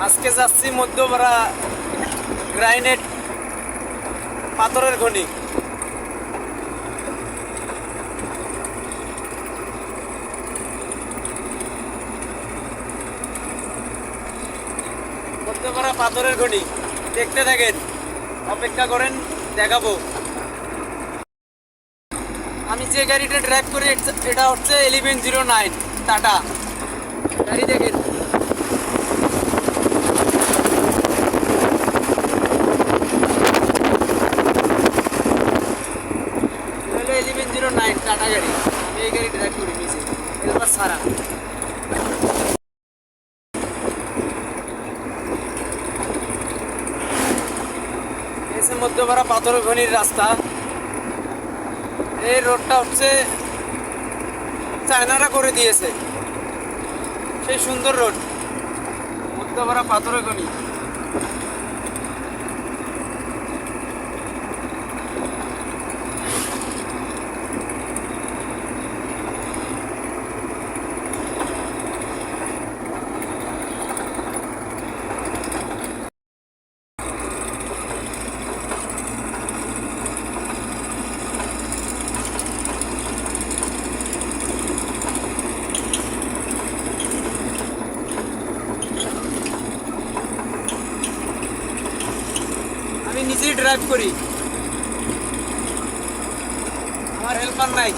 আজকে যাচ্ছি মধ্যপাড়া গ্রাইনেট পাথরের খনি। মধ্যপাড়া পাথরের খনি। দেখতে থাকেন, অপেক্ষা করেন, দেখাবো। আমি যে গাড়িটা ড্রাইভ করি, এটা- হচ্ছে এলিভেন জিরো নাইন টাটা। গাড়ি দেখেন হলো এলিভেন জিরো নাইন টাটা গাড়ি আমি এই গাড়ি ড্রাইভ করি নিজে এসে মধ্যপাড়া পাথর খনির রাস্তা। এই রোডটা হচ্ছে চায়নারা করে দিয়েছে। সেই সুন্দর রোড, মধ্যপাড়া পাথর খনি। নিজেই ড্রাইভ করি। আমার হেল্পার নাই।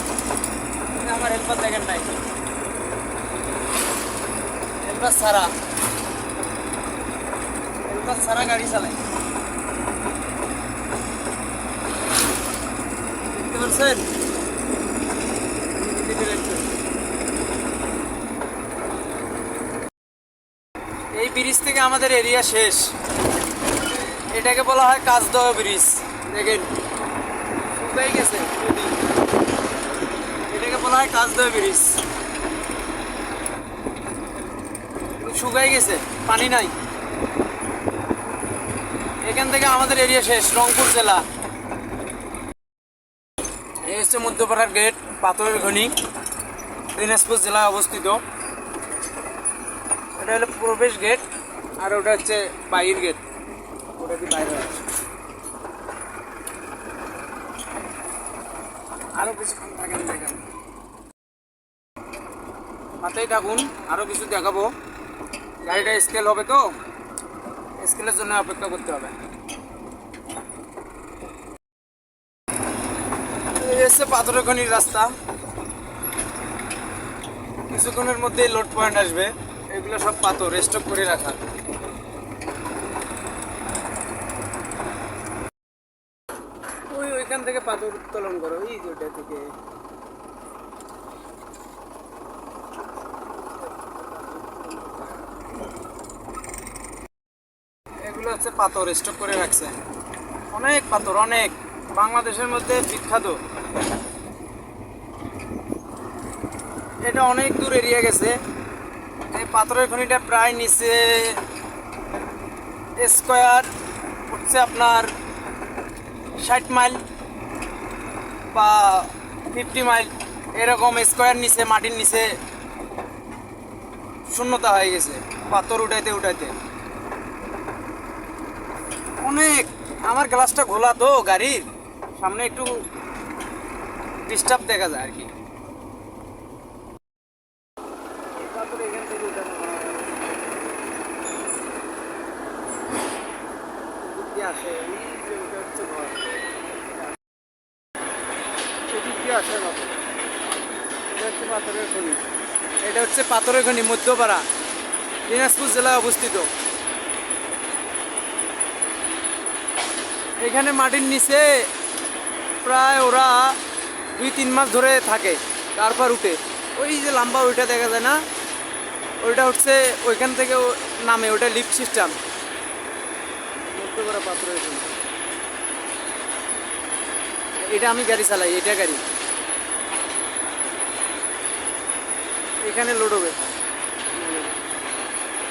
আমার হেল্পার দেখেন নাই। হেল্পার সারা হেল্পার সারা গাড়ি চালাই। দেখতে। এই ব্রিজ থেকে আমাদের এরিয়া শেষ। এটাকে বলা হয় কাজদহ ব্রিজ। দেখেন, শুকাই গেছে। এটাকে বলা হয় কাজদহ ব্রিজ। শুকাই গেছে, পানি নাই। এখান থেকে আমাদের এরিয়া শেষ, রংপুর জেলা। এই হচ্ছে মধ্যপাড়ার গেট পাথরের ঘনি দিনাজপুর জেলায় অবস্থিত। এটা হলো প্রবেশ গেট আর ওটা হচ্ছে বাইর গেট দেখেন। মাথায় থাকুন আরও কিছু দেখাবো। গাড়িটা স্কেল হবে তো? স্কেলের জন্য অপেক্ষা করতে হবে। হচ্ছে পাথরের খনির রাস্তা। কিছুক্ষণের মধ্যেই লোড পয়েন্ট আসবে। এগুলো সব পাথর স্টক করে রাখা। ওইখান থেকে পাথর উত্তোলন করো ওই যে ওটা থেকে। এগুলো হচ্ছে পাথর স্টক করে রাখছে। অনেক পাথর, অনেক। বাংলাদেশের মধ্যে বিখ্যাত। এটা অনেক দূর এরিয়া গেছে। এই পাথরের খনিটা প্রায় নিচে স্কোয়ার হচ্ছে আপনার ষাট মাইল বা ফিফটি মাইল এরকম স্কোয়ার নিচে, মাটির নিচে শূন্যতা হয়ে গেছে, পাথর উঠাইতে উঠাইতে। অনেক, আমার গ্লাসটা ঘোলা তো গাড়ির, সামনে একটু ডিস্টার্ব দেখা যায় আর কি। আসে এটা হচ্ছে পাথরের খনি। মধ্যপাড়া, দিনাজপুর জেলায় অবস্থিত। এখানে মাটির নিচে প্রায় ওরা দুই, তিন মাস ধরে থাকে তারপর উঠে। ওই যে লম্বা ওইটা দেখা যায় না? ওইটা হচ্ছে ওইখান থেকে নামে ওটা লিফট সিস্টেম। খনি। এটা আমি গাড়ি চালাই, এটা গাড়ি। এখানে লোড হবে।